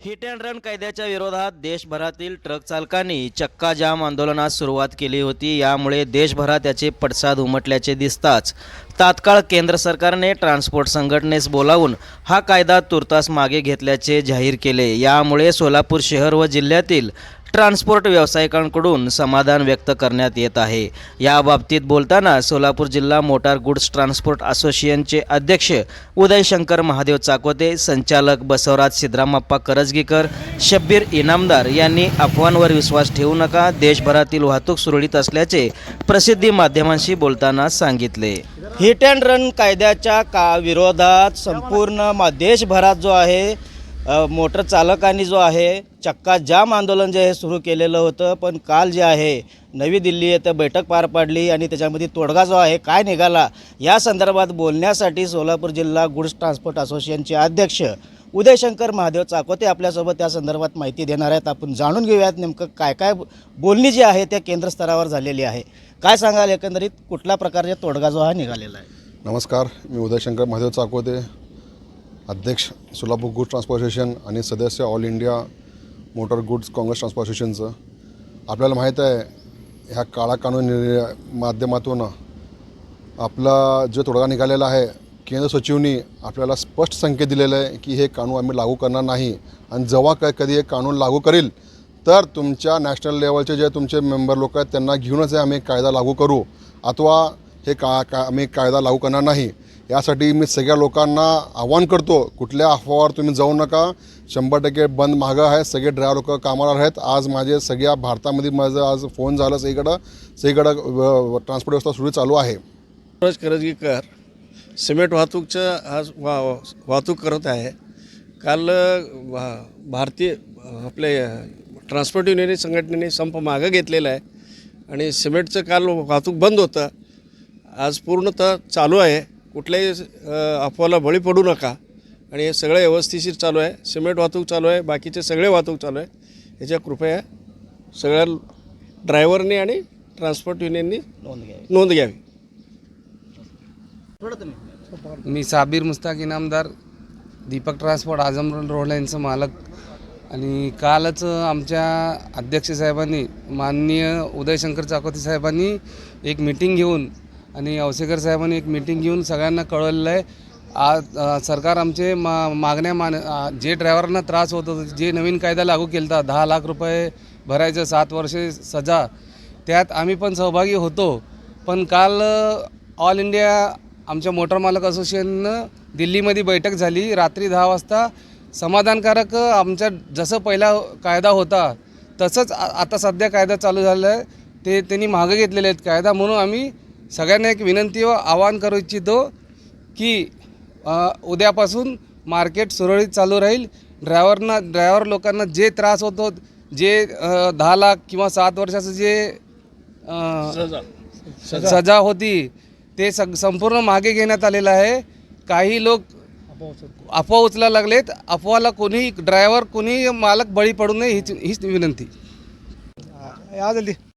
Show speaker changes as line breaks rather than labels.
Hit and run कायद्याच्या विरोधात देशभरातील ट्रक चालकांनी चक्का जाम आंदोलनास सुरुवात केली होती. यामुळे देशभरात याचे पडसाद उमटल्याचे दिसताच तात्काळ केंद्र सरकारने ट्रान्सपोर्ट संघटनेस बोलावून हा कायदा तुर्तास मागे घेतल्याचे जाहीर केले. यामुळे सोलापूर शहर व जिल्ह्यातील ट्रान्सपोर्ट व्यावसायिकांकडून समाधान व्यक्त करण्यात येत आहे. याबाबतीत बोलताना सोलापूर जिल्हा मोटार गुड्स ट्रान्सपोर्ट असोसिएशनचे अध्यक्ष उदयशंकर महादेव चाकोते संचालक बसवराज सिद्धरामप्पा करजगीकर शब्बीर इनामदार यांनी अफवांवर विश्वास ठेवू नका देशभरातील वाहतूक सुरळीत असल्याचे प्रसिद्धी माध्यमांशी बोलताना सांगितले. हिट अँड रन कायद्याच्या का विरोधात संपूर्ण मा देशभरात जो आहे मोटर चालकांनी जो आहे चक्का जाम आंदोलन जे आहे सुरू केलेलं होतं. पण काल जे आहे नवी दिल्ली येथे बैठक पार पाडली आणि त्याच्यामध्ये तोडगा जो आहे काय निघाला या संदर्भात बोलण्यासाठी सोलापूर जिल्हा गुड्स ट्रान्सपोर्ट असोसिएशनचे अध्यक्ष उदयशंकर महादेव चाकोते आपल्यासोबत त्या संदर्भात माहिती देणार आहेत. आपण जाणून घेऊयात नेमकं काय काय बोलणी जी आहे त्या केंद्र स्तरावर झालेली आहे. काय सांगाल एकंदरीत कुठल्या प्रकारचा तोडगा जो हा निघालेला आहे?
नमस्कार मी उदयशंकर महादेव चाकोते. अध्यक्ष सोलापूर गुड्स ट्रान्सपोर्टेशन आणि सदस्य all India motor goods congress ट्रान्सपोर्टेशनचं. आपल्याला माहीत आहे ह्या काळा कानून माध्यमातून आपला जो तोडगा निघालेला आहे केंद्र सचिवनी आपल्याला स्पष्ट संकेत दिलेला आहे की हे कानून आम्ही लागू करणार नाही. आणि जेव्हा काय कधी हे कानून लागू करील तर तुमच्या नॅशनल लेवलचे जे तुमचे मेंबर लोक आहेत त्यांना घेऊनच हे आम्ही कायदा लागू करू. अथवा हे का का आम्ही कायदा लागू करणार नाही. यासाठी मी सगळ्या लोकांना आवाहन करतो कुठल्या अफवावर तुम्ही जाऊ नका. शंभर टक्के बंद मागं आहे सगळे ड्रायव्हर लोक कामाला आहेत. आज माझे सगळ्या भारतामध्ये माझं आज फोन झालं सगळीकडं सगळीकडं ट्रान्सपोर्ट व्यवस्था सुरू चालू आहे.
सूरज करजगीकर सिमेंट वाहतूकचं आज वा वाहतूक करत आहे. काल भा- भारतीय आपले ट्रान्सपोर्ट युनियन संघटनेने संप मागं घेतलेला आहे. आणि सिमेंटचं काल वाहतूक बंद होतं. आज पूर्णतः चालू आहे. कुठल्याही अफवाला बळी पडू नका. आणि हे सगळं व्यवस्थिशीर चालू आहे. सिमेंट वाहतूक चालू आहे. बाकीचे सगळे वाहतूक चालू आहे. याच्या कृपया सगळ्या ड्रायव्हरनी आणि ट्रान्सपोर्ट युनियननी
नोंद घ्यावी.
नोंद घ्यावी.
मी साबीर मुस्ताक इनामदार दीपक ट्रान्सपोर्ट आझमरोड रोड यांचं मालक. आणि कालच आमच्या अध्यक्ष साहेबांनी माननीय उदयशंकर चाकोती साहेबांनी एक मिटिंग घेऊन आणि औसेकर साहेबांनी एक मीटिंग घेऊन सगळ्यांना कळवलेलं आहे. आज सरकार आमचे मा मागण्या मान जे ड्रायव्हरांना त्रास होत होता जे नवीन कायदा लागू केला होता दहा लाख रुपये भरायचं सात वर्षे सजा त्यात आम्ही पण सहभागी होतो. पण काल ऑल इंडिया आमच्या मोटर मालक असोसिएशननं दिल्लीमध्ये बैठक झाली. रात्री दहा वाजता समाधानकारक आमच्या जसं पहिला कायदा होता तसंच आता सध्या कायदा चालू झाला आहे ते त्यांनी मागं घेतलेले आहेत कायदा म्हणून आम्ही सगळ्यांना एक विनंती व आवाहन करू इच्छितो की उद्यापासून मार्केट सुरळीत चालू राहील. ड्रायव्हरना ड्रायव्हर लोकांना जे त्रास होतो जे दहा लाख किंवा सात वर्षाचं जे अ, सजा. होती ते सग संपूर्ण मागे घेण्यात आलेलं आहे. काही लोक अफवा उचलायला लागलेत. अफवाला कोणी ड्रायव्हर कोणी मालक बळी पडू नये हीच हीच विनंती.